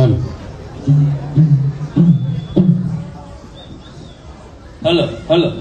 هلا. هلا هلا.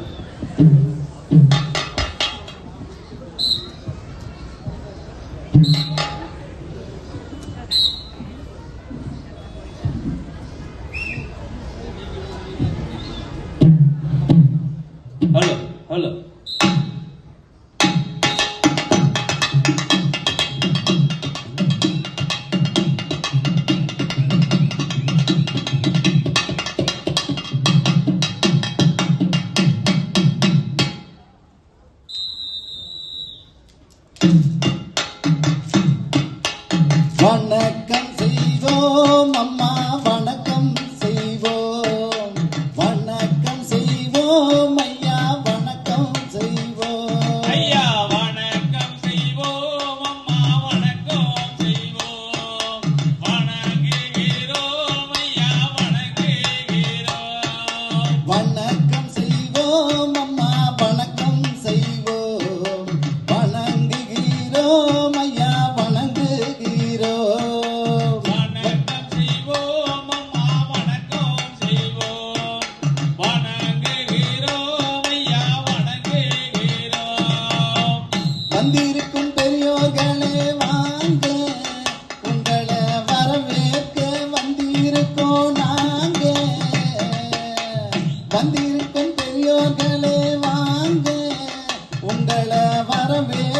levaram bem.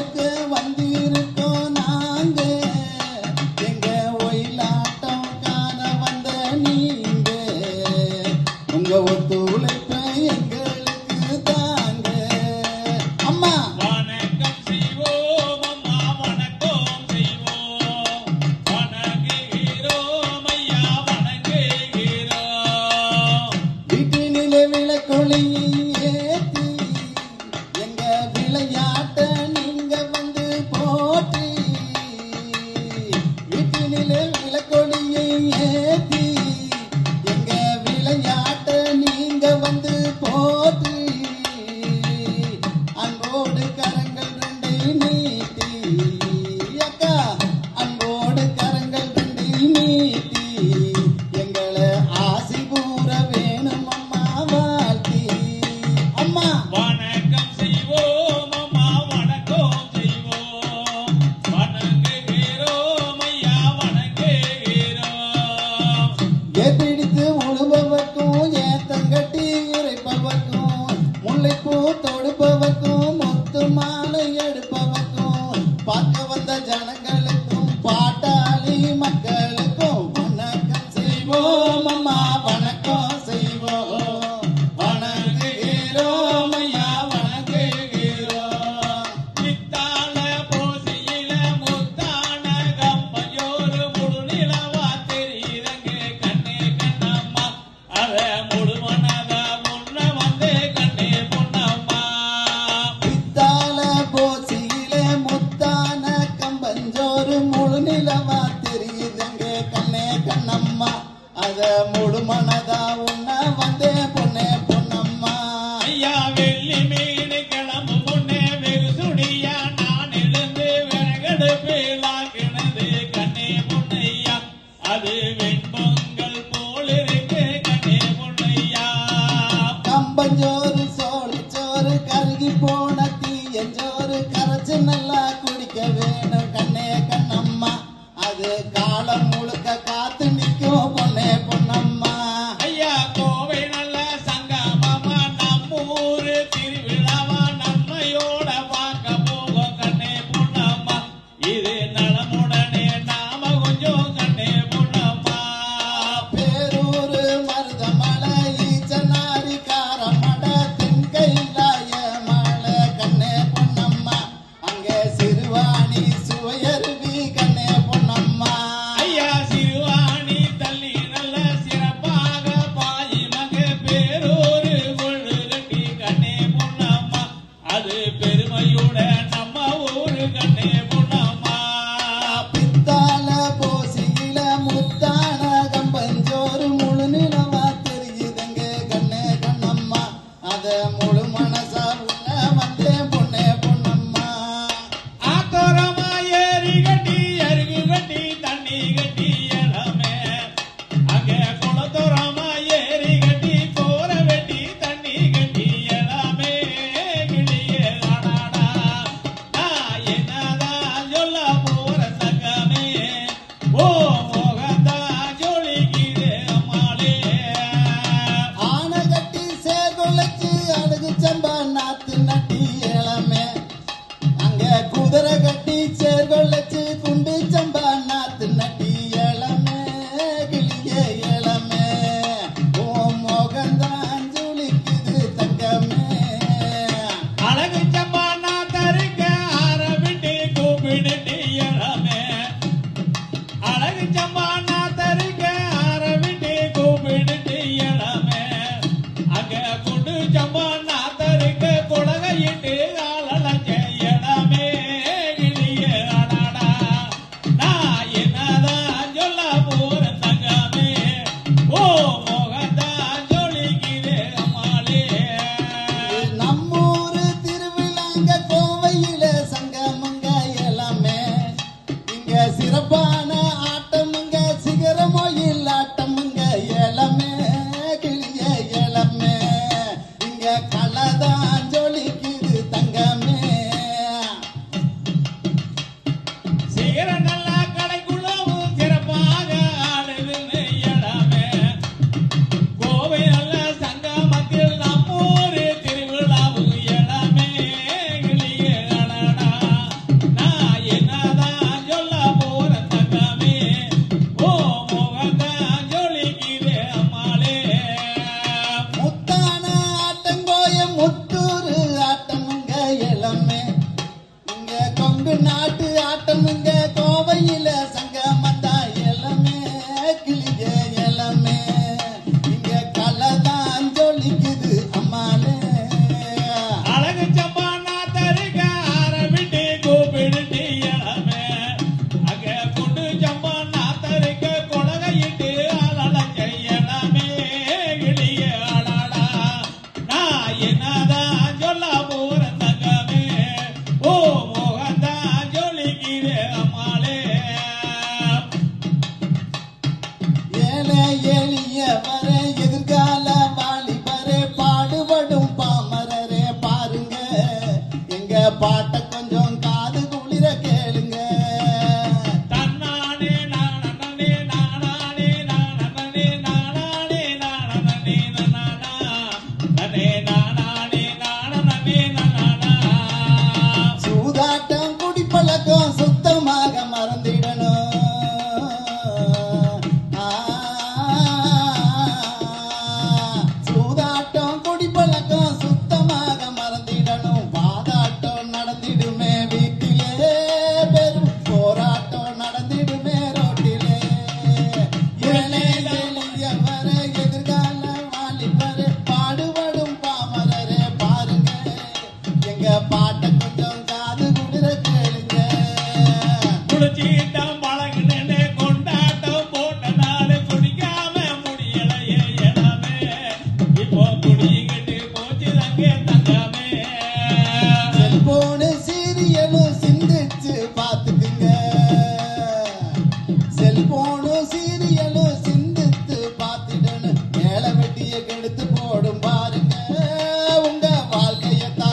சுடியா வெள்ளி மீன் கிளம்பு பொண்ணே வெகு சுடியா நான் எழுந்து விறகடு பேலா கிணது கண்ணே பொண்ணையா அது வெண்பொங்கல் போல் இருக்கு கண்ணே பொண்ணையா கம்பஞ்சோறு சோழி சோறு கருகி போன தீயஞ்சோறு கரைச்சு நல்லா குடிக்க வேணும். கட்டி 讲话